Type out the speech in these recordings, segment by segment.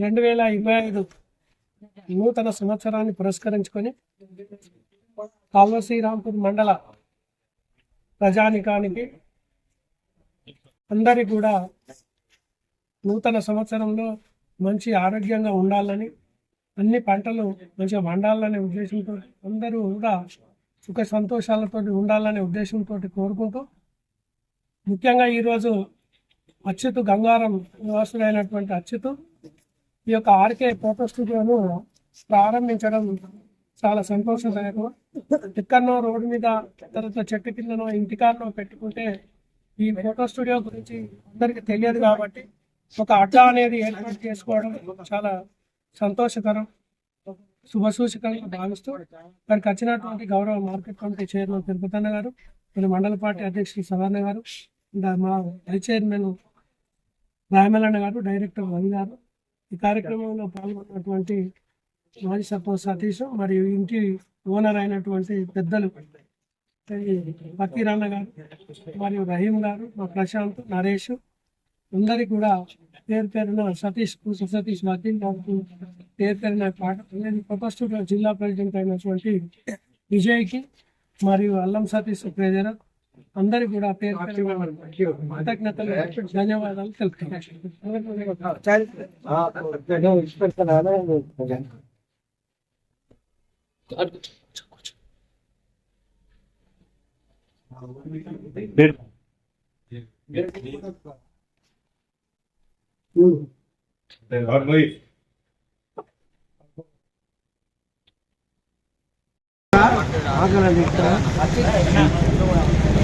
రెండు వేల ఇరవై ఐదు నూతన సంవత్సరాన్ని పురస్కరించుకొని కాల్వ శ్రీరాంపూర్ మండల ప్రజానికానికి అందరి కూడా నూతన సంవత్సరంలో మంచి ఆరోగ్యంగా ఉండాలని అన్ని పంటలు మంచిగా వండాలనే ఉద్దేశంతో అందరూ కూడా సుఖ సంతోషాలతో ఉండాలనే ఉద్దేశంతో కోరుకుంటూ ముఖ్యంగా ఈరోజు అచ్యుతు గంగారం నివాసుడైనటువంటి అచ్యుతు ఈ యొక్క ఆర్కే ఫోటో స్టూడియోను ప్రారంభించడం చాలా సంతోషదాయకం. ఎక్కడనో రోడ్డు మీద తర్వాత చెట్టు కిందనో ఇంటికాడనో పెట్టుకుంటే ఈ ఫోటో స్టూడియో గురించి అందరికీ తెలియదు కాబట్టి ఒక అడ్డా అనేది ఏర్పాటు చేసుకోవడం చాలా సంతోషకరం. శుభసూచకంగా భావిస్తూ వారికి వచ్చినటువంటి గౌరవ మార్కెట్ కమిటీ చైర్మన్ తిరుపతన్న గారు మరి మండల పార్టీ అధ్యక్షుడు సవర్ణ గారు మా వైస్ చైర్మన్ రాయమల్లన్న గారు డైరెక్టర్ రవి గారు ఈ కార్యక్రమంలో పాల్గొన్నటువంటి మాజీ సర్పంచ్ సతీష్ మరియు ఇంటి ఓనర్ అయినటువంటి పెద్దలు ఫకీరన్న గారు మరియు రహీం గారు మా ప్రశాంత్ నరేష్ అందరికి కూడా పేరు పేరున సతీష్ సతీష్ వకీల్ గారికి పేరు పేరున పాట కొత్త జిల్లా ప్రెసిడెంట్ అయినటువంటి విజయ్కి మరియు అల్లం సతీష్ ట్రెజరర్ అందరికి కూడా పేరు పేరున కృతజ్ఞతలు ధన్యవాదాలు తెలుపుతున్నాను और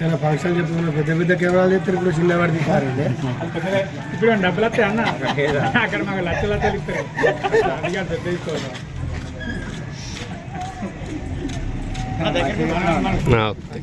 చాలా ఫంక్షన్ చెప్పుకున్న పెద్ద పెద్ద కెమెరాలు చెప్తారు ఇప్పుడు చిన్నవాడి తీసారండి ఇప్పుడు డబ్బులు వస్తాయి అన్న. అక్కడ మాకు లక్ష లక్షలు ఇస్తారు. పెద్ద ఓకే.